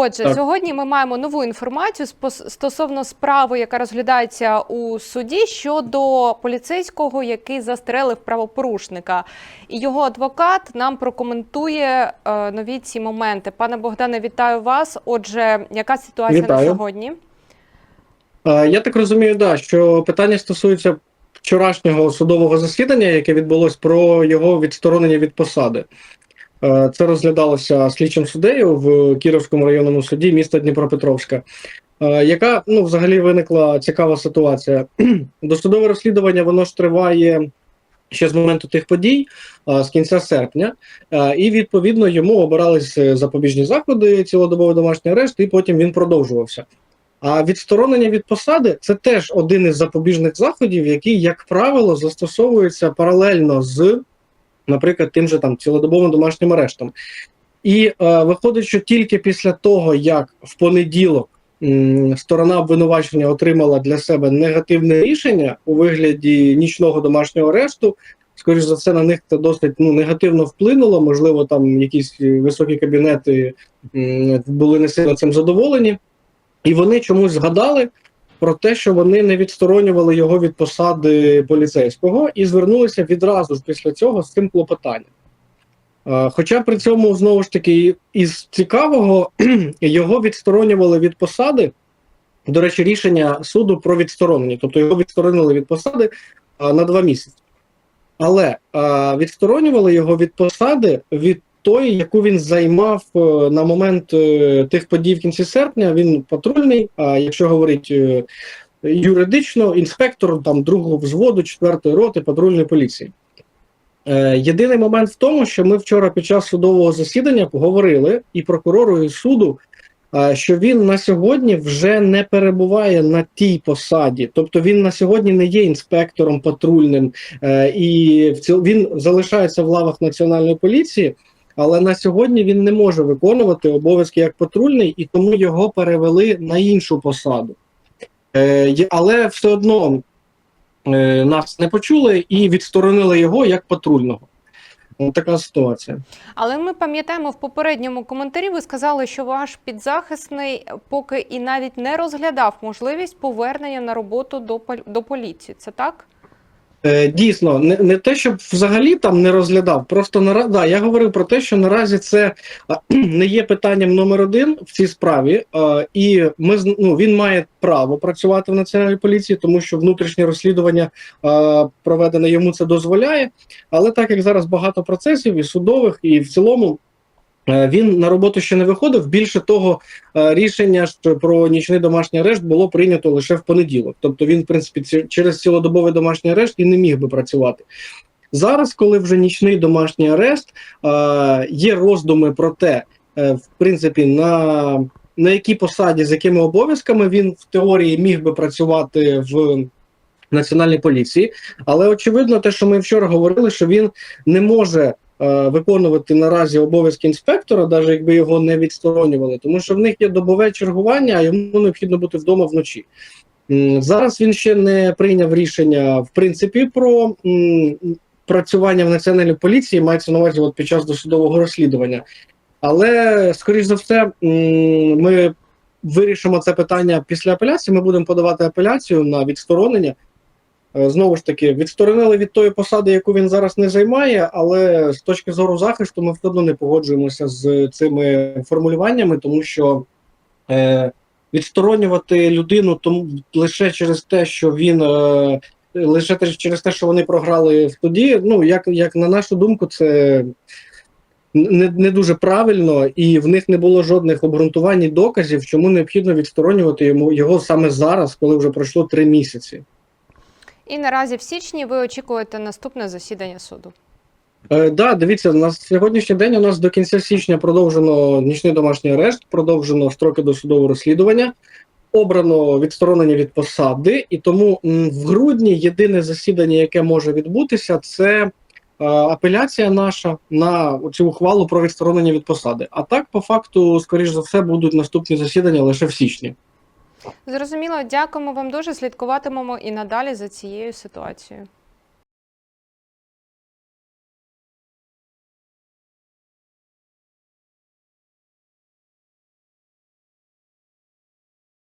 Отже, Так. сьогодні ми маємо нову інформацію стосовно справи, яка розглядається у суді щодо поліцейського, який застрелив правопорушника. І його адвокат нам прокоментує е, нові ці моменти. Пане Богдане, вітаю вас. Отже, яка ситуація на сьогодні? Е, Я так розумію, да, що питання стосується вчорашнього судового засідання, яке відбулось про його відсторонення від посади. Е, Це розглядалося слідчим суддею в Кіровському районному суді міста Дніпропетровська. е, Яка ну взагалі виникла цікава ситуація? Досудове розслідування воно ж триває ще з моменту тих подій, е, з кінця серпня, і відповідно йому обирались запобіжні заходи, цілодобовий домашній арешт, і потім він продовжувався. А відсторонення від посади це теж один із запобіжних заходів, який, як правило, застосовується паралельно з, наприклад, тим же там цілодобовим домашнім арештом. І е, виходить, що тільки після того, як в понеділок м, сторона обвинувачення отримала для себе негативне рішення у вигляді нічного домашнього арешту, скоріш за все, на них це досить ну, негативно вплинуло. Можливо, там якісь високі кабінети м, були не сильно цим задоволені. І вони чомусь згадали про те, що вони не відсторонювали його від посади поліцейського і звернулися відразу ж після цього з цим клопотанням. Е, Хоча при цьому знову ж таки із цікавого його відсторонювали від посади. До речі, рішення суду про відсторонення, тобто його відсторонили від посади е, на два місяці. Але е, відсторонювали його від посади від тої, яку він займав е, на момент е, тих подій в кінці серпня. Він патрульний. А якщо говорити е, юридично, інспектор там другого взводу, четвертої роти патрульної поліції. Єдиний момент в тому, що ми вчора під час судового засідання поговорили і прокурору, і суду, що він на сьогодні вже не перебуває на тій посаді, тобто він на сьогодні не є інспектором патрульним, і він залишається в лавах національної поліції. Але на сьогодні він не може виконувати обов'язки як патрульний, і тому його перевели на іншу посаду. Е, але все одно е, нас не почули і відсторонили його як патрульного. Така ситуація. Але ми пам'ятаємо в попередньому коментарі. Ви сказали, що ваш підзахисний поки і навіть не розглядав можливість повернення на роботу до до поліції. Це так? Е, дійсно, не, не те, щоб взагалі там не розглядав. Просто нара... да, я говорив про те, що наразі це не є питанням номер один в цій справі, а, і ми ну, він має право працювати в національній поліції, тому що внутрішнє розслідування а, проведене йому це дозволяє. Але так як зараз багато процесів і судових, і в цілому. Е, Він на роботу ще не виходив. Більше того, е, рішення про нічний домашній арешт було прийнято лише в понеділок. Тобто він, в принципі, через цілодобовий домашній арешт і не міг би працювати. Зараз, коли вже нічний домашній арешт, е, є роздуми про те, в принципі, на, на якій посаді, з якими обов'язками він в теорії міг би працювати в національній поліції. Але очевидно, те, що ми вчора говорили, що він не може е, виконувати наразі обов'язки інспектора, навіть якби його не відсторонювали, тому що в них є добове чергування, а йому необхідно бути вдома вночі. Зараз він ще не прийняв рішення в принципі про працювання в національній поліції, мається на увазі от під час досудового розслідування. Але, скоріш за все, ми вирішимо це питання після апеляції. Ми будемо подавати апеляцію на відсторонення. Е, Знову ж таки, відсторонили від тої посади, яку він зараз не займає, але з точки зору захисту ми все одно не погоджуємося з цими формулюваннями, тому що е, відсторонювати людину тому лише через те, що він е, лише через те, що вони програли в суді. Ну як, як на нашу думку, це не, не дуже правильно, і в них не було жодних обґрунтувань і доказів, чому необхідно відсторонювати йому його саме зараз, коли вже пройшло три місяці. І наразі в січні ви очікуєте наступне засідання суду. Е, да, дивіться, на сьогоднішній день у нас до кінця січня продовжено нічний домашній арешт, продовжено строки досудового розслідування, обрано відсторонення від посади, і тому в грудні єдине засідання, яке може відбутися, це е, апеляція наша на цю ухвалу про відсторонення від посади. А так, по факту, скоріш за все, будуть наступні засідання лише в січні. Зрозуміло, дякуємо вам дуже. Слідкуватимемо і надалі за цією ситуацією.